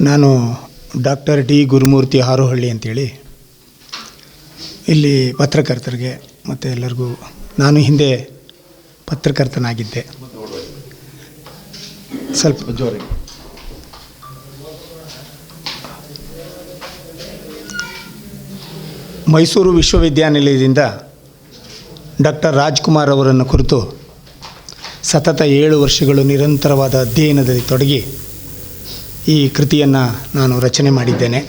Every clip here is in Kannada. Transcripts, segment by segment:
ನಾನು ಡಾಕ್ಟರ್ ಡಿ ಗುರುಮೂರ್ತಿ ಹಾರೋಹಳ್ಳಿ ಅಂತೇಳಿ. ಇಲ್ಲಿ ಪತ್ರಕರ್ತರಿಗೆ ಮತ್ತು ಎಲ್ಲರಿಗೂ ನಾನು ಹಿಂದೆ ಪತ್ರಕರ್ತನಾಗಿದ್ದೆ. ಸ್ವಲ್ಪ ಜೋರಿ. ಮೈಸೂರು ವಿಶ್ವವಿದ್ಯಾನಿಲಯದಿಂದ ಡಾಕ್ಟರ್ ರಾಜ್ಕುಮಾರ್ ಅವರನ್ನು ಕುರಿತು ಸತತ ಏಳು ವರ್ಷಗಳು ನಿರಂತರವಾದ ಅಧ್ಯಯನದಲ್ಲಿ ತೊಡಗಿ ಈ ಕೃತಿಯನ್ನು ನಾನು ರಚನೆ ಮಾಡಿದ್ದೇನೆ.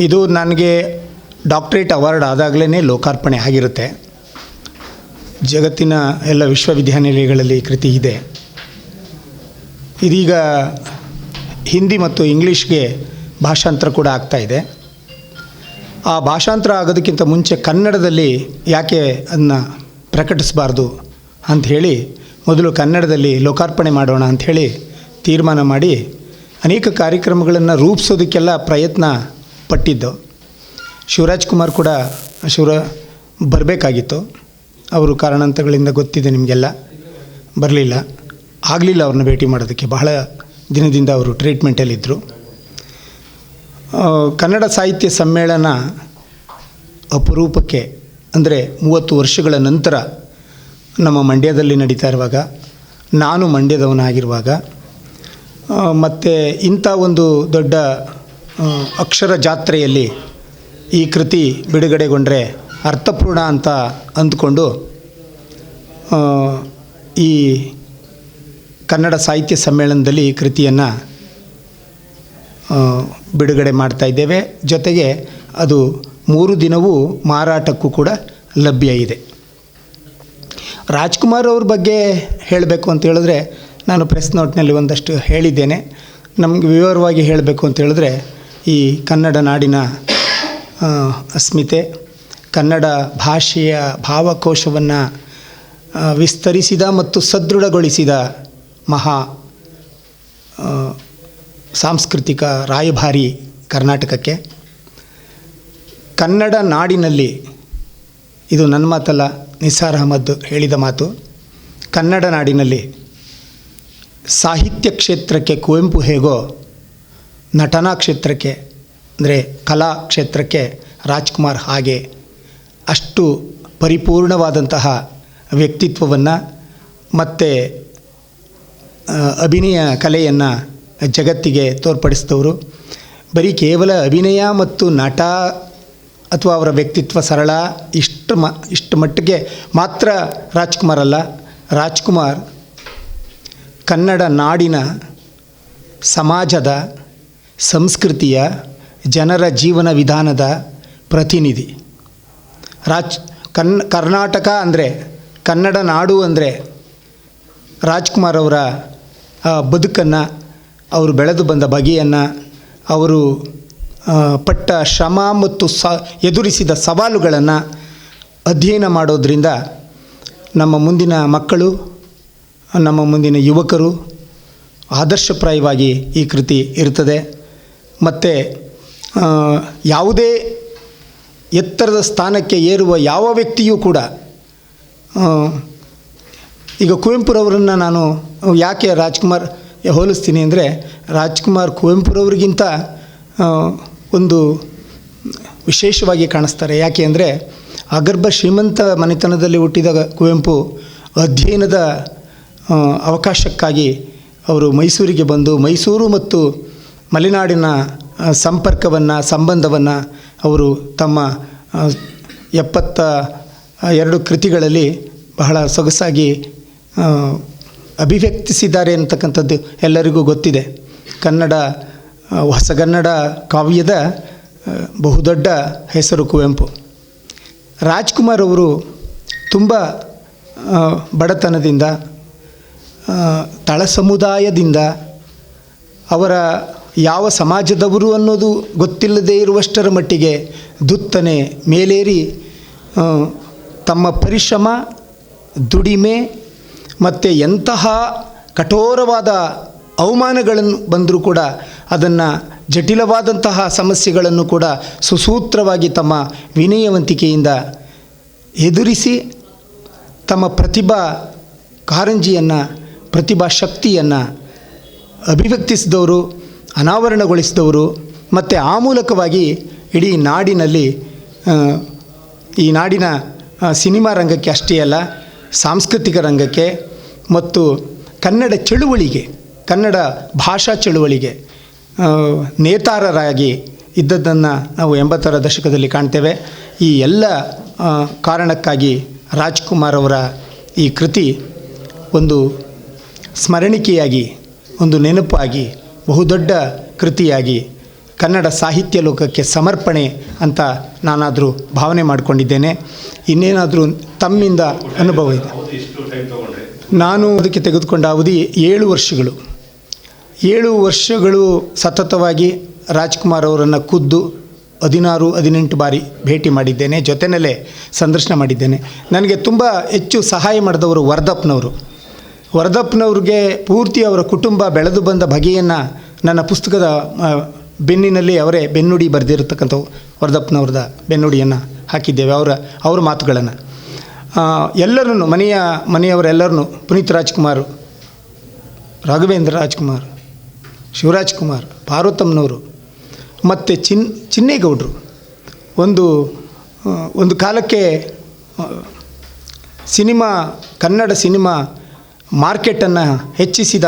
ಇದು ನನಗೆ ಡಾಕ್ಟ್ರೇಟ್ ಅವಾರ್ಡ್ ಆದಾಗಲೇ ಲೋಕಾರ್ಪಣೆ ಆಗಿರುತ್ತೆ. ಜಗತ್ತಿನ ಎಲ್ಲ ವಿಶ್ವವಿದ್ಯಾನಿಲಯಗಳಲ್ಲಿ ಕೃತಿ ಇದೆ. ಇದೀಗ ಹಿಂದಿ ಮತ್ತು ಇಂಗ್ಲೀಷ್ಗೆ ಭಾಷಾಂತರ ಕೂಡ ಆಗ್ತಾ ಇದೆ. ಆ ಭಾಷಾಂತರ ಆಗೋದಕ್ಕಿಂತ ಮುಂಚೆ ಕನ್ನಡದಲ್ಲಿ ಯಾಕೆ ಅದನ್ನ ಪ್ರಕಟಿಸಬಾರ್ದು ಅಂಥೇಳಿ ಮೊದಲು ಕನ್ನಡದಲ್ಲಿ ಲೋಕಾರ್ಪಣೆ ಮಾಡೋಣ ಅಂಥೇಳಿ ತೀರ್ಮಾನ ಮಾಡಿ ಅನೇಕ ಕಾರ್ಯಕ್ರಮಗಳನ್ನು ರೂಪಿಸೋದಕ್ಕೆಲ್ಲ ಪ್ರಯತ್ನ ಪಟ್ಟಿದ್ದು. ಶಿವರಾಜ್ ಕುಮಾರ್ ಕೂಡ ಶಿವರ ಬರಬೇಕಾಗಿತ್ತು. ಅವರು ಕಾರಣಾಂತರಗಳಿಂದ ಗೊತ್ತಿದೆ ನಿಮಗೆಲ್ಲ. ಬರಲಿಲ್ಲ. ಆಗಲಿಲ್ಲ ಅವ್ರನ್ನ ಭೇಟಿ ಮಾಡೋದಕ್ಕೆ. ಬಹಳ ದಿನದಿಂದ ಅವರು ಟ್ರೀಟ್ಮೆಂಟಲ್ಲಿದ್ದರು ಕನ್ನಡ ಸಾಹಿತ್ಯ ಸಮ್ಮೇಳನ ಅಪರೂಪಕ್ಕೆ ಅಂದರೆ ಮೂವತ್ತು ವರ್ಷಗಳ ನಂತರ ನಮ್ಮ ಮಂಡ್ಯದಲ್ಲಿ ನಡೀತಾ ಇರುವಾಗ, ನಾನು ಮಂಡ್ಯದವನಾಗಿರುವಾಗ ಮತ್ತು ಇಂಥ ಒಂದು ದೊಡ್ಡ ಅಕ್ಷರ ಜಾತ್ರೆಯಲ್ಲಿ ಈ ಕೃತಿ ಬಿಡುಗಡೆಗೊಂಡರೆ ಅರ್ಥಪೂರ್ಣ ಅಂತ ಅಂದ್ಕೊಂಡು ಈ ಕನ್ನಡ ಸಾಹಿತ್ಯ ಸಮ್ಮೇಳನದಲ್ಲಿ ಈ ಕೃತಿಯನ್ನು ಬಿಡುಗಡೆ ಮಾಡ್ತಾ ಇದ್ದೇವೆ. ಜೊತೆಗೆ ಅದು ಮೂರು ದಿನವೂ ಮಾರಾಟಕ್ಕೂ ಕೂಡ ಲಭ್ಯ ಇದೆ. ರಾಜ್ಕುಮಾರ್ ಅವ್ರ ಬಗ್ಗೆ ಹೇಳಬೇಕು ಅಂತ ಹೇಳಿದ್ರೆ ನಾನು ಪ್ರೆಸ್ ನೋಟ್ನಲ್ಲಿ ಒಂದಷ್ಟು ಹೇಳಿದ್ದೇನೆ. ನಮಗೆ ವಿವರವಾಗಿ ಹೇಳಬೇಕು ಅಂತ ಹೇಳಿದ್ರೆ, ಈ ಕನ್ನಡ ನಾಡಿನ ಅಸ್ಮಿತೆ, ಕನ್ನಡ ಭಾಷೆಯ ಭಾವಕೋಶವನ್ನು ವಿಸ್ತರಿಸಿದ ಮತ್ತು ಸದೃಢಗೊಳಿಸಿದ ಮಹಾ ಸಾಂಸ್ಕೃತಿಕ ರಾಯಭಾರಿ ಕರ್ನಾಟಕಕ್ಕೆ. ಕನ್ನಡ ನಾಡಿನಲ್ಲಿ ಇದು ನನ್ನ ಮಾತಲ್ಲ, ನಿಸಾರ್ ಅಹಮದ್ ಹೇಳಿದ ಮಾತು. ಕನ್ನಡ ನಾಡಿನಲ್ಲಿ ಸಾಹಿತ್ಯ ಕ್ಷೇತ್ರಕ್ಕೆ ಕುವೆಂಪು ಹೇಗೋ, ನಟನಾ ಕ್ಷೇತ್ರಕ್ಕೆ, ಅಂದರೆ ಕಲಾ ಕ್ಷೇತ್ರಕ್ಕೆ ರಾಜ್ಕುಮಾರ್ ಹಾಗೆ ಅಷ್ಟು ಪರಿಪೂರ್ಣವಾದಂತಹ ವ್ಯಕ್ತಿತ್ವವನ್ನು ಮತ್ತು ಅಭಿನಯ ಕಲೆಯನ್ನು ಜಗತ್ತಿಗೆ ತೋರ್ಪಡಿಸಿದವರು. ಬರೀ ಕೇವಲ ಅಭಿನಯ ಮತ್ತು ನಟ ಅಥವಾ ಅವರ ವ್ಯಕ್ತಿತ್ವ ಸರಳ, ಇಷ್ಟು ಮ, ಇಷ್ಟು ಮಟ್ಟಿಗೆ ಮಾತ್ರ ರಾಜ್ಕುಮಾರ್ ಅಲ್ಲ. ರಾಜ್ಕುಮಾರ್ ಕನ್ನಡ ನಾಡಿನ ಸಮಾಜದ, ಸಂಸ್ಕೃತಿಯ, ಜನರ ಜೀವನ ವಿಧಾನದ ಪ್ರತಿನಿಧಿ. ರಾಜ್, ಕನ್, ಕರ್ನಾಟಕ ಅಂದರೆ, ಕನ್ನಡ ನಾಡು ಅಂದರೆ, ರಾಜ್ಕುಮಾರ್ ಅವರ ಬದುಕನ್ನು ಅವರು ಬೆಳೆದು ಬಂದ ಬಗೆಯನ್ನು ಅವರು ಪಟ್ಟ ಶ್ರಮ ಮತ್ತು ಸ, ಎದುರಿಸಿದ ಸವಾಲುಗಳನ್ನು ಅಧ್ಯಯನ ಮಾಡೋದರಿಂದ ನಮ್ಮ ಮುಂದಿನ ಮಕ್ಕಳು ನಮ್ಮ ಮುಂದಿನ ಯುವಕರು ಆದರ್ಶಪ್ರಾಯವಾಗಿ ಈ ಕೃತಿ ಇರ್ತದೆ. ಮತ್ತು ಯಾವುದೇ ಎತ್ತರದ ಸ್ಥಾನಕ್ಕೆ ಏರುವ ಯಾವ ವ್ಯಕ್ತಿಯೂ ಕೂಡ ಈಗ ಕುವೆಂಪುರವರನ್ನು ನಾನು ಯಾಕೆ ರಾಜ್ಕುಮಾರ್ ಹೋಲಿಸ್ತೀನಿ ಅಂದರೆ, ರಾಜ್ಕುಮಾರ್ ಕುವೆಂಪುರವ್ರಿಗಿಂತ ಒಂದು ವಿಶೇಷವಾಗಿ ಕಾಣಿಸ್ತಾರೆ. ಯಾಕೆ ಅಂದರೆ, ಅಗರ್ಭ ಶ್ರೀಮಂತ ಮನೆತನದಲ್ಲಿ ಹುಟ್ಟಿದ ಕುವೆಂಪು ಅಧ್ಯಯನದ ಅವಕಾಶಕ್ಕಾಗಿ ಅವರು ಮೈಸೂರಿಗೆ ಬಂದು ಮೈಸೂರು ಮತ್ತು ಮಲೆನಾಡಿನ ಸಂಪರ್ಕವನ್ನು, ಸಂಬಂಧವನ್ನು ಅವರು ತಮ್ಮ ಎಪ್ಪತ್ತ ಎರಡು ಕೃತಿಗಳಲ್ಲಿ ಬಹಳ ಸೊಗಸಾಗಿ ಅಭಿವ್ಯಕ್ತಿಸಿದ್ದಾರೆ ಅಂತಕ್ಕಂಥದ್ದು ಎಲ್ಲರಿಗೂ ಗೊತ್ತಿದೆ. ಕನ್ನಡ ಹೊಸಗನ್ನಡ ಕಾವ್ಯದ ಬಹುದೊಡ್ಡ ಹೆಸರು ಕುವೆಂಪು. ರಾಜ್ಕುಮಾರ್ ಅವರು ತುಂಬ ಬಡತನದಿಂದ ತಳ ಸಮುದಾಯದಿಂದ ಅವರ ಯಾವ ಸಮಾಜದವರು ಅನ್ನೋದು ಗೊತ್ತಿಲ್ಲದೇ ಇರುವಷ್ಟರ ಮಟ್ಟಿಗೆ ದುತ್ತನೆ ಮೇಲೇರಿ ತಮ್ಮ ಪರಿಶ್ರಮ, ದುಡಿಮೆ ಮತ್ತು ಎಂತಹ ಕಠೋರವಾದ ಅವಮಾನಗಳನ್ನು ಬಂದರೂ ಕೂಡ ಅದನ್ನು ಜಟಿಲವಾದಂತಹ ಸಮಸ್ಯೆಗಳನ್ನು ಕೂಡ ಸುಸೂತ್ರವಾಗಿ ತಮ್ಮ ವಿನಯವಂತಿಕೆಯಿಂದ ಎದುರಿಸಿ ತಮ್ಮ ಪ್ರತಿಭಾ ಕಾರಂಜಿಯನ್ನು ಪ್ರತಿಭಾ ಶಕ್ತಿಯನ್ನು ಅಭಿವ್ಯಕ್ತಿಸಿದವರು, ಅನಾವರಣಗೊಳಿಸಿದವರು, ಮತ್ತು ಆ ಮೂಲಕವಾಗಿ ಇಡೀ ನಾಡಿನಲ್ಲಿ ಈ ನಾಡಿನ ಸಿನಿಮಾ ರಂಗಕ್ಕೆ ಅಷ್ಟೇ ಅಲ್ಲ, ಸಾಂಸ್ಕೃತಿಕ ರಂಗಕ್ಕೆ ಮತ್ತು ಕನ್ನಡ ಚಳುವಳಿಗೆ, ಕನ್ನಡ ಭಾಷಾ ಚಳುವಳಿಗೆ ನೇತಾರರಾಗಿ ಇದ್ದದ್ದನ್ನು ನಾವು ಎಂಬತ್ತರ ದಶಕದಲ್ಲಿ ಕಾಣ್ತೇವೆ. ಈ ಎಲ್ಲ ಕಾರಣಕ್ಕಾಗಿ ರಾಜ್ಕುಮಾರ್ ಅವರ ಈ ಕೃತಿ ಒಂದು ಸ್ಮರಣಿಕೆಯಾಗಿ, ಒಂದು ನೆನಪಾಗಿ, ಬಹುದೊಡ್ಡ ಕೃತಿಯಾಗಿ ಕನ್ನಡ ಸಾಹಿತ್ಯ ಲೋಕಕ್ಕೆ ಸಮರ್ಪಣೆ ಅಂತ ನಾನಾದರೂ ಭಾವನೆ ಮಾಡಿಕೊಂಡಿದ್ದೇನೆ. ಇನ್ನೇನಾದರೂ ತಮ್ಮಿಂದ ಅನುಭವ ಇದೆ? ನಾನು ಅದಕ್ಕೆ ತೆಗೆದುಕೊಂಡ ಅವಧಿ ಏಳು ವರ್ಷಗಳು. ಏಳು ವರ್ಷಗಳು ಸತತವಾಗಿ ರಾಜ್ಕುಮಾರ್ ಅವರನ್ನು ಖುದ್ದು ಹದಿನಾರು, ಹದಿನೆಂಟು ಬಾರಿ ಭೇಟಿ ಮಾಡಿದ್ದೇನೆ. ಜೊತೆಯಲ್ಲೇ ಸಂದರ್ಶನ ಮಾಡಿದ್ದೇನೆ. ನನಗೆ ತುಂಬ ಹೆಚ್ಚು ಸಹಾಯ ಮಾಡಿದವರು ವರ್ಧಪ್ನವರು. ವರ್ಧಪ್ನವ್ರಿಗೆ ಪೂರ್ತಿ ಅವರ ಕುಟುಂಬ ಬೆಳೆದು ಬಂದ ಬಗೆಯನ್ನು ನನ್ನ ಪುಸ್ತಕದ ಬೆನ್ನಿನಲ್ಲಿ ಅವರೇ ಬೆನ್ನುಡಿ ಬರೆದಿರತಕ್ಕಂಥವು ವರದಪ್ಪನವ್ರದ ಬೆನ್ನುಡಿಯನ್ನು ಹಾಕಿದ್ದೇವೆ, ಅವರ ಅವರ ಮಾತುಗಳನ್ನು. ಎಲ್ಲರನ್ನು, ಮನೆಯ, ಮನೆಯವರೆಲ್ಲರನ್ನು, ಪುನೀತ್ ರಾಜ್ಕುಮಾರ್, ರಾಘವೇಂದ್ರ ರಾಜ್ಕುಮಾರ್, ಶಿವರಾಜ್ ಕುಮಾರ್, ಪಾರ್ವತಮ್ಮನವರು, ಮತ್ತು ಚಿನ್, ಚಿನ್ನೇಗೌಡರು. ಒಂದು ಒಂದು ಕಾಲಕ್ಕೆ ಸಿನಿಮಾ, ಕನ್ನಡ ಸಿನಿಮಾ ಮಾರ್ಕೆಟನ್ನು ಹೆಚ್ಚಿಸಿದ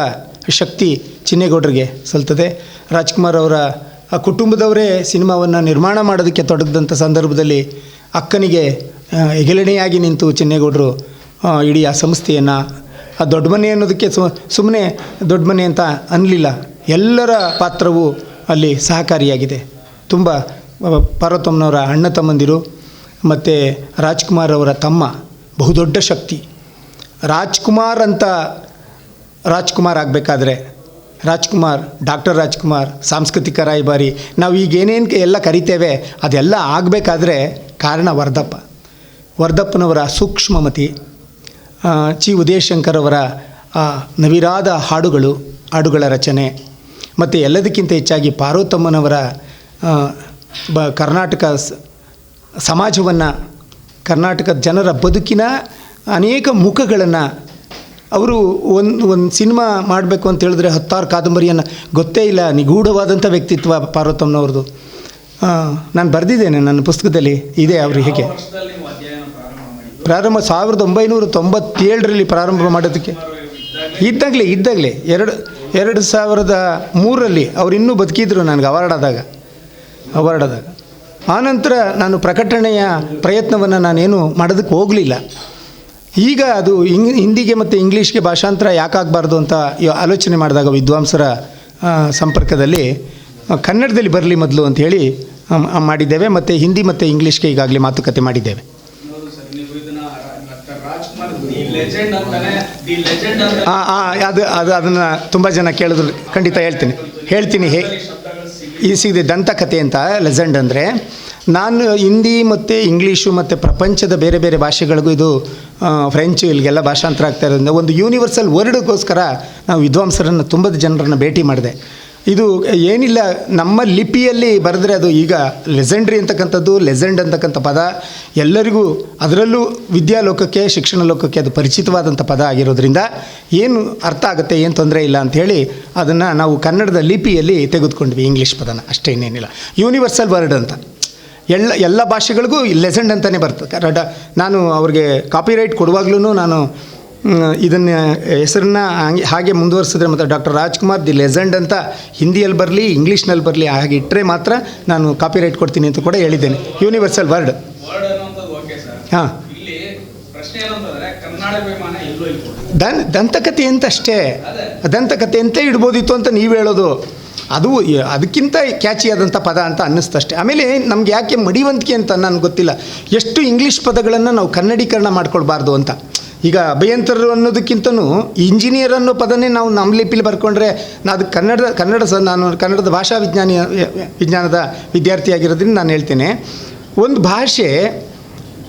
ಶಕ್ತಿ ಚಿನ್ನೇಗೌಡರಿಗೆ ಸಲ್ತದೆ. ರಾಜ್ಕುಮಾರ್ ಅವರ ಕುಟುಂಬದವರೇ ಸಿನಿಮಾವನ್ನು ನಿರ್ಮಾಣ ಮಾಡೋದಕ್ಕೆ ತೊಡಗಿದಂಥ ಸಂದರ್ಭದಲ್ಲಿ ಅಕ್ಕನಿಗೆ ಹೆಗಲಣೆಯಾಗಿ ನಿಂತು ಚಿನ್ನೇಗೌಡರು ಇಡೀ ಆ ಸಂಸ್ಥೆಯನ್ನು, ಆ ದೊಡ್ಡ ಮನೆ ಅನ್ನೋದಕ್ಕೆ ಸುಮ್ಮನೆ ದೊಡ್ಡ ಮನೆ ಅಂತ ಅನ್ನಲಿಲ್ಲ ಎಲ್ಲರ ಪಾತ್ರವು ಅಲ್ಲಿ ಸಹಕಾರಿಯಾಗಿದೆ. ತುಂಬ ಪಾರ್ವತಮ್ಮನವರ ಅಣ್ಣ ತಮ್ಮಂದಿರು, ಮತ್ತು ರಾಜ್ಕುಮಾರ್ ಅವರ ತಮ್ಮ ಬಹುದೊಡ್ಡ ಶಕ್ತಿ. ರಾಜ್ಕುಮಾರ್ ಅಂತ ರಾಜ್ಕುಮಾರ್ ಆಗಬೇಕಾದ್ರೆ. ರಾಜ್ಕುಮಾರ್, ಡಾಕ್ಟರ್ ರಾಜ್ಕುಮಾರ್, ಸಾಂಸ್ಕೃತಿಕ ರಾಯಭಾರಿ. ನಾವು ಈಗ ಏನೇನು ಎಲ್ಲ ಕರಿತೇವೆ, ಅದೆಲ್ಲ ಆಗಬೇಕಾದ್ರೆ ಕಾರಣ ವರ್ಧಪ್ಪ. ವರ್ಧಪ್ಪನವರ ಸೂಕ್ಷ್ಮಮತಿ ಚಿ ಉದಯಶಂಕರ್ ಅವರ ನವಿರಾದ ಹಾಡುಗಳು, ಹಾಡುಗಳ ರಚನೆ, ಮತ್ತು ಎಲ್ಲದಕ್ಕಿಂತ ಹೆಚ್ಚಾಗಿ ಪಾರ್ವತಮ್ಮನವರ ಬ, ಕರ್ನಾಟಕ ಸಮಾಜವನ್ನು, ಕರ್ನಾಟಕದ ಜನರ ಬದುಕಿನ ಅನೇಕ ಮುಖಗಳನ್ನು ಅವರು ಒಂದು ಒಂದು ಸಿನಿಮಾ ಮಾಡಬೇಕು ಅಂತ ಹೇಳಿದ್ರೆ ಹತ್ತಾರು ಕಾದಂಬರಿಯನ್ನು ಗೊತ್ತೇ ಇಲ್ಲ ನಿಗೂಢವಾದಂಥ ವ್ಯಕ್ತಿತ್ವ ಪಾರ್ವತಮ್ಮನವ್ರದ್ದು ನಾನು ಬರೆದಿದ್ದೇನೆ ನನ್ನ ಪುಸ್ತಕದಲ್ಲಿ, ಇದೆ ಅವರು ಹೇಗೆ. ಪ್ರಾರಂಭ ಸಾವಿರದ ಒಂಬೈನೂರ ತೊಂಬತ್ತೇಳರಲ್ಲಿ ಪ್ರಾರಂಭ ಮಾಡೋದಕ್ಕೆ. ಇದ್ದಾಗಲೇ ಇದ್ದಾಗಲೇ, ಎರಡು ಎರಡು ಸಾವಿರದ ಮೂರರಲ್ಲಿ ಅವರು ಇನ್ನೂ ಬದುಕಿದ್ರು ನನಗೆ ಅವಾರ್ಡ್ ಆದಾಗ ಅವಾರ್ಡ್ ಆದಾಗ. ಆನಂತರ ನಾನು ಪ್ರಕಟಣೆಯ ಪ್ರಯತ್ನವನ್ನು ನಾನೇನು ಮಾಡೋದಕ್ಕೆ ಹೋಗಲಿಲ್ಲ. ಈಗ ಅದು ಇಂಗ್ ಹಿಂದಿಗೆ ಮತ್ತು ಇಂಗ್ಲೀಷ್ಗೆ ಭಾಷಾಂತರ ಯಾಕಾಗಬಾರ್ದು ಅಂತ ಯೋ- ಆಲೋಚನೆ ಮಾಡಿದಾಗ ವಿದ್ವಾಂಸರ ಸಂಪರ್ಕದಲ್ಲಿ ಕನ್ನಡದಲ್ಲಿ ಬರಲಿ ಮೊದಲು ಅಂತ ಹೇಳಿ ಮಾಡಿದ್ದೇವೆ ಮತ್ತು ಹಿಂದಿ ಮತ್ತು ಇಂಗ್ಲೀಷ್ಗೆ ಈಗಾಗಲೇ ಮಾತುಕತೆ ಮಾಡಿದ್ದೇವೆ. ಅದು ಅದು ಅದನ್ನು ತುಂಬ ಜನ ಕೇಳಿದ್ರು ಖಂಡಿತ ಹೇಳ್ತೀನಿ. ಹೇಳ್ತೀನಿ ಹೇ ಈ ಸಿಗದೆ ದಂತಕತೆ ಅಂತ ಲೆಜೆಂಡ್ ಅಂದರೆ ನಾನು ಹಿಂದಿ ಮತ್ತು ಇಂಗ್ಲೀಷು ಮತ್ತು ಪ್ರಪಂಚದ ಬೇರೆ ಬೇರೆ ಭಾಷೆಗಳಿಗೂ ಇದು ಫ್ರೆಂಚು ಇಲ್ಲಿಗೆಲ್ಲ ಭಾಷಾಂತರ ಆಗ್ತಾ ಒಂದು ಯೂನಿವರ್ಸಲ್ ವರ್ಡ್ಗೋಸ್ಕರ ನಾವು ವಿದ್ವಾಂಸರನ್ನು, ತುಂಬದ ಜನರನ್ನು ಭೇಟಿ ಮಾಡಿದೆ. ಇದು ಏನಿಲ್ಲ, ನಮ್ಮ ಲಿಪಿಯಲ್ಲಿ ಬರೆದ್ರೆ ಅದು ಈಗ ಲೆಜೆಂಡ್ರಿ ಅಂತಕ್ಕಂಥದ್ದು ಲೆಜೆಂಡ್ ಅಂತಕ್ಕಂಥ ಪದ, ಎಲ್ಲರಿಗೂ ಅದರಲ್ಲೂ ವಿದ್ಯಾಲೋಕಕ್ಕೆ, ಶಿಕ್ಷಣ ಲೋಕಕ್ಕೆ ಅದು ಪರಿಚಿತವಾದಂಥ ಪದ ಆಗಿರೋದ್ರಿಂದ ಏನು ಅರ್ಥ ಆಗುತ್ತೆ, ಏನು ತೊಂದರೆ ಇಲ್ಲ ಅಂಥೇಳಿ ಅದನ್ನು ನಾವು ಕನ್ನಡದ ಲಿಪಿಯಲ್ಲಿ ತೆಗೆದುಕೊಂಡ್ವಿ ಇಂಗ್ಲೀಷ್ ಪದನ, ಅಷ್ಟೇ ಇನ್ನೇನಿಲ್ಲ. ಯೂನಿವರ್ಸಲ್ ವರ್ಡ್ ಅಂತ. ಎಲ್ಲ ಎಲ್ಲ ಭಾಷೆಗಳಿಗೂ ಲೆಸೆಂಡ್ ಅಂತಲೇ ಬರ್ತದೆ. ರಡ ನಾನು ಅವ್ರಿಗೆ ಕಾಪಿರೈಟ್ ಕೊಡುವಾಗ್ಲೂ ನಾನು ಇದನ್ನು ಹೆಸರನ್ನ ಹಂಗೆ ಹಾಗೆ ಮುಂದುವರಿಸಿದ್ರೆ ಮತ್ತು ಡಾಕ್ಟರ್ ರಾಜ್ಕುಮಾರ್ ದಿ ಲೆಜೆಂಡ್ ಅಂತ ಹಿಂದಿಯಲ್ಲಿ ಬರಲಿ ಇಂಗ್ಲೀಷ್ನಲ್ಲಿ ಬರಲಿ ಹಾಗೆ ಇಟ್ಟರೆ ಮಾತ್ರ ನಾನು ಕಾಪಿರೈಟ್ ಕೊಡ್ತೀನಿ ಅಂತ ಕೂಡ ಹೇಳಿದ್ದೇನೆ. ಯೂನಿವರ್ಸಲ್ ವರ್ಡ್ ಹಾಂ. ದನ್ ದಂತಕಥೆ ಅಂತ ಅಷ್ಟೇ ದಂತಕಥೆ ಅಂತ ಇಡ್ಬೋದಿತ್ತು ಅಂತ ನೀವು ಹೇಳೋದು. ಅದು ಅದಕ್ಕಿಂತ ಕ್ಯಾಚಿ ಆದಂಥ ಪದ ಅಂತ ಅನ್ನಿಸ್ತಷ್ಟೆ. ಆಮೇಲೆ ನಮ್ಗೆ ಯಾಕೆ ಮಡಿವಂತಿಕೆ ಅಂತ ನನಗೆ ಗೊತ್ತಿಲ್ಲ. ಎಷ್ಟು ಇಂಗ್ಲೀಷ್ ಪದಗಳನ್ನು ನಾವು ಕನ್ನಡೀಕರಣ ಮಾಡ್ಕೊಳ್ಬಾರ್ದು ಅಂತ. ಈಗ ಅಭಯಂತರರು ಅನ್ನೋದಕ್ಕಿಂತನೂ ಇಂಜಿನಿಯರ್ ಅನ್ನೋ ಪದನೇ ನಾವು ನಮ್ಮ ಲಿಪಿಲಿ ಬರ್ಕೊಂಡ್ರೆ ನಾ ಅದು ಕನ್ನಡ ಕನ್ನಡ ಸ, ನಾನು ಕನ್ನಡದ ಭಾಷಾ ವಿಜ್ಞಾನಿ ವಿಜ್ಞಾನದ ವಿದ್ಯಾರ್ಥಿಯಾಗಿರೋದ್ರಿಂದ ನಾನು ಹೇಳ್ತೇನೆ. ಒಂದು ಭಾಷೆ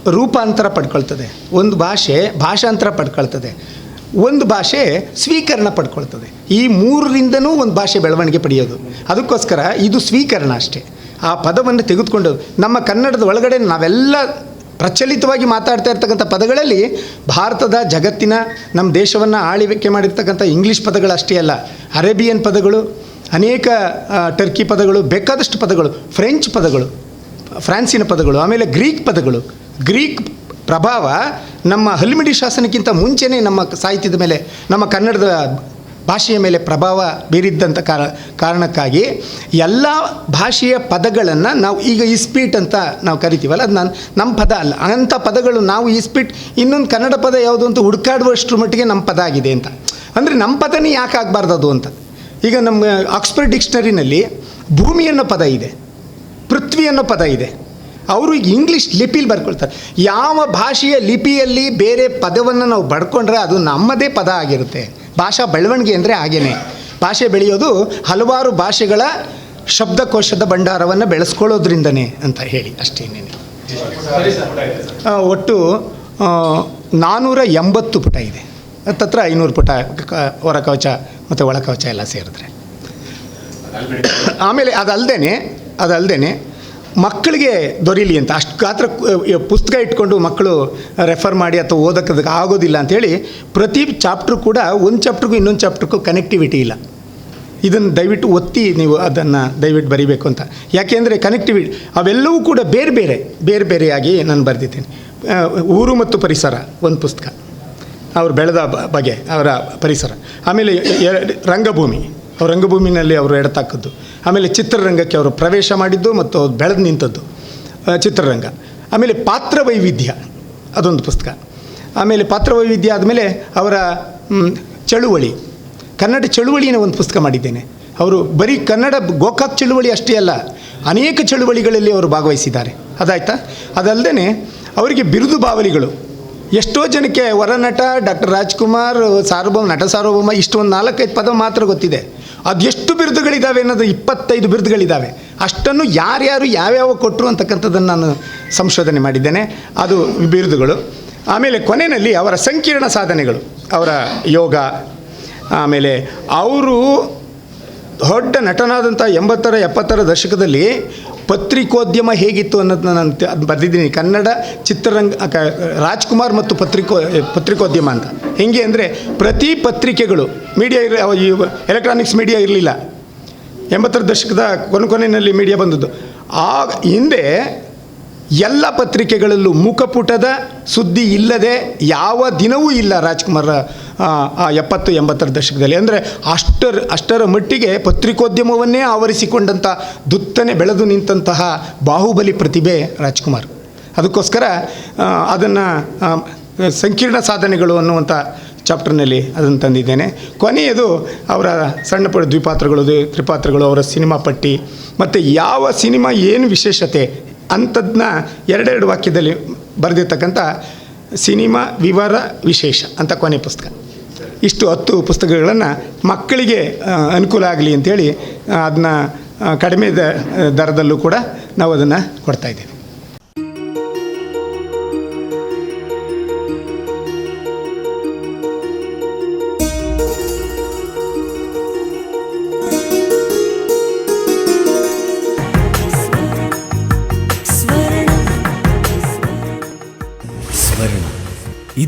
ರೂಪಾಂತರ ಪಡ್ಕೊಳ್ತದೆ. ಒಂದು ಭಾಷೆ ಭಾಷಾಂತರ ಪಡ್ಕೊಳ್ತದೆ. ಒಂದು ಭಾಷೆ ಸ್ವೀಕರಣ ಪಡ್ಕೊಳ್ತದೆ. ಈ ಮೂರರಿಂದನೂ ಒಂದು ಭಾಷೆ ಬೆಳವಣಿಗೆ ಪಡೆಯೋದು. ಅದಕ್ಕೋಸ್ಕರ ಇದು ಸ್ವೀಕರಣ ಅಷ್ಟೇ. ಆ ಪದವನ್ನು ತೆಗೆದುಕೊಂಡು ನಮ್ಮ ಕನ್ನಡದ ಒಳಗಡೆ ನಾವೆಲ್ಲ ಪ್ರಚಲಿತವಾಗಿ ಮಾತಾಡ್ತಾ ಇರ್ತಕ್ಕಂಥ ಪದಗಳಲ್ಲಿ ಭಾರತದ ಜಗತ್ತಿನ ನಮ್ಮ ದೇಶವನ್ನು ಆಳಿವಿಕೆ ಮಾಡಿರ್ತಕ್ಕಂಥ ಇಂಗ್ಲೀಷ್ ಪದಗಳಷ್ಟೇ ಅಲ್ಲ, ಅರೇಬಿಯನ್ ಪದಗಳು, ಅನೇಕ ಟರ್ಕಿ ಪದಗಳು, ಬೇಕಾದಷ್ಟು ಪದಗಳು, ಫ್ರೆಂಚ್ ಪದಗಳು, ಫ್ರಾನ್ಸಿನ ಪದಗಳು, ಆಮೇಲೆ ಗ್ರೀಕ್ ಪದಗಳು, ಗ್ರೀಕ್ ಪ್ರಭಾವ ನಮ್ಮ ಹಲ್ಮಿಡಿ ಶಾಸನಕ್ಕಿಂತ ಮುಂಚೆನೇ ನಮ್ಮ ಸಾಹಿತ್ಯದ ಮೇಲೆ, ನಮ್ಮ ಕನ್ನಡದ ಭಾಷೆಯ ಮೇಲೆ ಪ್ರಭಾವ ಬೀರಿದ್ದಂಥ ಕಾರ, ಕಾರಣಕ್ಕಾಗಿ ಎಲ್ಲ ಭಾಷೆಯ ಪದಗಳನ್ನು ನಾವು ಈಗ ಇಸ್ಪೀಟ್ ಅಂತ ನಾವು ಕರಿತೀವಲ್ಲ, ಅದು ನಾನು ನಮ್ಮ ಪದ ಅಲ್ಲ ಅಂಥ ಪದಗಳು ನಾವು ಇಸ್ಪೀಟ್ ಇನ್ನೊಂದು ಕನ್ನಡ ಪದ ಯಾವುದು ಅಂತ ಹುಡುಕಾಡುವಷ್ಟರ ಮಟ್ಟಿಗೆ ನಮ್ಮ ಪದ ಆಗಿದೆ ಅಂತ. ಅಂದರೆ ನಮ್ಮ ಪದನೇ ಯಾಕೆ ಆಗಬಾರ್ದು ಅದು ಅಂತ. ಈಗ ನಮ್ಮ ಆಕ್ಸ್ಫರ್ಡ್ ಡಿಕ್ಷನರಿನಲ್ಲಿ ಭೂಮಿ ಪದ ಇದೆ, ಪೃಥ್ವಿ ಅನ್ನೋ ಪದ ಇದೆ. ಅವರು ಇಂಗ್ಲೀಷ್ ಲಿಪಿಲಿ ಬರ್ಕೊಳ್ತಾರೆ. ಯಾವ ಭಾಷೆಯ ಲಿಪಿಯಲ್ಲಿ ಬೇರೆ ಪದವನ್ನು ನಾವು ಬಡ್ಕೊಂಡ್ರೆ ಅದು ನಮ್ಮದೇ ಪದ ಆಗಿರುತ್ತೆ. ಭಾಷಾ ಬೆಳವಣಿಗೆ ಅಂದರೆ ಹಾಗೇನೆ. ಭಾಷೆ ಬೆಳೆಯೋದು ಹಲವಾರು ಭಾಷೆಗಳ ಶಬ್ದಕೋಶದ ಭಂಡಾರವನ್ನು ಬೆಳೆಸ್ಕೊಳ್ಳೋದ್ರಿಂದನೇ ಅಂತ ಹೇಳಿ ಅಷ್ಟೇನೇನೆ ಒಟ್ಟು ನಾನ್ನೂರ ಎಂಬತ್ತು ಪುಟ ಇದೆ. ತತ್ರ ಐನೂರು ಪುಟ ಕ- ಹೊರ ಕವಚ ಮತ್ತು ಒಳ ಕವಚ ಎಲ್ಲ ಸೇರಿದ್ರೆ. ಆಮೇಲೆ ಅದಲ್ದೇ ಅದಲ್ದೇ ಮಕ್ಕಳಿಗೆ ದೊರೀಲಿ ಅಂತ. ಅಷ್ಟು ಗಾತ್ರ ಪುಸ್ತಕ ಇಟ್ಕೊಂಡು ಮಕ್ಕಳು ರೆಫರ್ ಮಾಡಿ ಅಥವಾ ಓದೋಕ್ಕೆ ಆಗೋದಿಲ್ಲ ಅಂಥೇಳಿ ಪ್ರತಿ ಚಾಪ್ಟ್ರ್ ಕೂಡ ಒಂದು ಚಾಪ್ಟ್ರಿಗೂ ಇನ್ನೊಂದು ಚಾಪ್ಟ್ರಿಗೂ ಕನೆಕ್ಟಿವಿಟಿ ಇಲ್ಲ. ಇದನ್ನು ದಯವಿಟ್ಟು ಒತ್ತಿ ನೀವು ಅದನ್ನು ದಯವಿಟ್ಟು ಬರಿಬೇಕು ಅಂತ. ಯಾಕೆಂದರೆ ಕನೆಕ್ಟಿವಿಟಿ ಅವೆಲ್ಲವೂ ಕೂಡ ಬೇರೆ ಬೇರೆ ಬೇರೆ ಬೇರೆಯಾಗಿ ನಾನು ಬರೆದಿದ್ದೇನೆ. ಊರು ಮತ್ತು ಪರಿಸರ, ಒಂದು ಪುಸ್ತಕ. ಅವ್ರು ಬೆಳೆದ ಬಗೆ, ಅವರ ಪರಿಸರ. ಆಮೇಲೆ ರಂಗಭೂಮಿ. ರಂಗಭೂಮಿನಲ್ಲಿ ಅವರು ಎಡತಾಕದ್ದು. ಆಮೇಲೆ ಚಿತ್ರರಂಗಕ್ಕೆ ಅವರು ಪ್ರವೇಶ ಮಾಡಿದ್ದು ಮತ್ತು ಅವ್ರು ಬೆಳೆದು ನಿಂತದ್ದು. ಚಿತ್ರರಂಗ. ಆಮೇಲೆ ಪಾತ್ರ ವೈವಿಧ್ಯ ಅದೊಂದು ಪುಸ್ತಕ. ಆಮೇಲೆ ಪಾತ್ರ ವೈವಿಧ್ಯ ಆದಮೇಲೆ ಅವರ ಚಳುವಳಿ. ಕನ್ನಡ ಚಳುವಳಿನ ಒಂದು ಪುಸ್ತಕ ಮಾಡಿದ್ದೇನೆ. ಅವರು ಬರೀ ಕನ್ನಡ ಗೋಕಾಕ್ ಚಳುವಳಿ ಅಷ್ಟೇ ಅಲ್ಲ, ಅನೇಕ ಚಳುವಳಿಗಳಲ್ಲಿ ಅವರು ಭಾಗವಹಿಸಿದ್ದಾರೆ. ಅದಾಯ್ತಾ? ಅದಲ್ಲದೆ ಅವರಿಗೆ ಬಿರುದು ಬಾವಲಿಗಳು. ಎಷ್ಟೋ ಜನಕ್ಕೆ ವರನಟ, ಡಾಕ್ಟರ್ ರಾಜ್ಕುಮಾರ್, ಸಾರ್ವಭೌಮ, ನಟ ಸಾರ್ವಭೌಮ, ಇಷ್ಟೊಂದು ನಾಲ್ಕೈದು ಪದ ಮಾತ್ರ ಗೊತ್ತಿದೆ. ಅದೆಷ್ಟು ಬಿರುದುಗಳಿದ್ದಾವೆ ಅನ್ನೋದು ಇಪ್ಪತ್ತೈದು ಬಿರುದುಗಳಿದ್ದಾವೆ ಅಷ್ಟನ್ನು ಯಾರ್ಯಾರು ಯಾವ್ಯಾವ ಕೊಟ್ಟರು ಅಂತಕ್ಕಂಥದ್ದನ್ನು ನಾನು ಸಂಶೋಧನೆ ಮಾಡಿದ್ದೇನೆ. ಅದು ಬಿರುದುಗಳು. ಆಮೇಲೆ ಕೊನೆಯಲ್ಲಿ ಅವರ ಸಂಕೀರ್ಣ ಸಾಧನೆಗಳು, ಅವರ ಯೋಗ, ಆಮೇಲೆ ಅವರು ದೊಡ್ಡ ನಟನಾದಂಥ ಎಂಬತ್ತರ, ಎಪ್ಪತ್ತರ ದಶಕದಲ್ಲಿ ಪತ್ರಿಕೋದ್ಯಮ ಹೇಗಿತ್ತು ಅನ್ನೋದನ್ನ ನಾನು ಅದು ಬರೆದಿದ್ದೀನಿ. ಕನ್ನಡ ಚಿತ್ರರಂಗ ರಾಜ್ಕುಮಾರ್ ಮತ್ತು ಪತ್ರಿಕೋ ಪತ್ರಿಕೋದ್ಯಮ ಅಂತ. ಹೇಗೆ ಅಂದರೆ ಪ್ರತಿ ಪತ್ರಿಕೆಗಳು ಮೀಡಿಯಾ ಇರ ಎಲೆಕ್ಟ್ರಾನಿಕ್ಸ್ ಮೀಡಿಯಾ ಇರಲಿಲ್ಲ. ಎಂಬತ್ತರ ದಶಕದ ಕೊನೆ ಕೊನೆಯಲ್ಲಿ ಮೀಡಿಯಾ ಬಂದದ್ದು. ಆ ಹಿಂದೆ ಎಲ್ಲ ಪತ್ರಿಕೆಗಳಲ್ಲೂ ಮುಖಪುಟದ ಸುದ್ದಿ ಇಲ್ಲದೆ ಯಾವ ದಿನವೂ ಇಲ್ಲ ರಾಜ್ಕುಮಾರ್ ಎಪ್ಪತ್ತು ಎಂಬತ್ತರ ದಶಕದಲ್ಲಿ. ಅಂದರೆ ಅಷ್ಟರ ಅಷ್ಟರ ಮಟ್ಟಿಗೆ ಪತ್ರಿಕೋದ್ಯಮವನ್ನೇ ಆವರಿಸಿಕೊಂಡಂಥ ದುತ್ತನೆ ಬೆಳೆದು ನಿಂತಹ ಬಾಹುಬಲಿ ಪ್ರತಿಭೆ ರಾಜ್ಕುಮಾರ್. ಅದಕ್ಕೋಸ್ಕರ ಅದನ್ನು ಸಂಕೀರ್ಣ ಸಾಧನೆಗಳು ಅನ್ನುವಂಥ ಚಾಪ್ಟರ್ನಲ್ಲಿ ಅದನ್ನು ತಂದಿದ್ದೇನೆ. ಕೊನೆಯದು ಅವರ ಸಣ್ಣ ಪುಟ್ಟ ದ್ವಿಪಾತ್ರಗಳು ತ್ರಿಪಾತ್ರಗಳು, ಅವರ ಸಿನಿಮಾ ಪಟ್ಟಿ, ಮತ್ತು ಯಾವ ಸಿನಿಮಾ ಏನು ವಿಶೇಷತೆ ಅಂಥದ್ದನ್ನ ಎರಡೆರಡು ವಾಕ್ಯದಲ್ಲಿ ಬರೆದಿರ್ತಕ್ಕಂಥ ಸಿನಿಮಾ ವಿವರ ವಿಶೇಷ ಅಂತ ಕೊನೆ ಪುಸ್ತಕ. ಇಷ್ಟು ಹತ್ತು ಪುಸ್ತಕಗಳನ್ನು ಮಕ್ಕಳಿಗೆ ಅನುಕೂಲ ಆಗಲಿ ಅಂಥೇಳಿ ಅದನ್ನ ಕಡಿಮೆ ದರದಲ್ಲೂ ಕೂಡ ನಾವು ಅದನ್ನು ಕೊಡ್ತಾಯಿದ್ದೇವೆ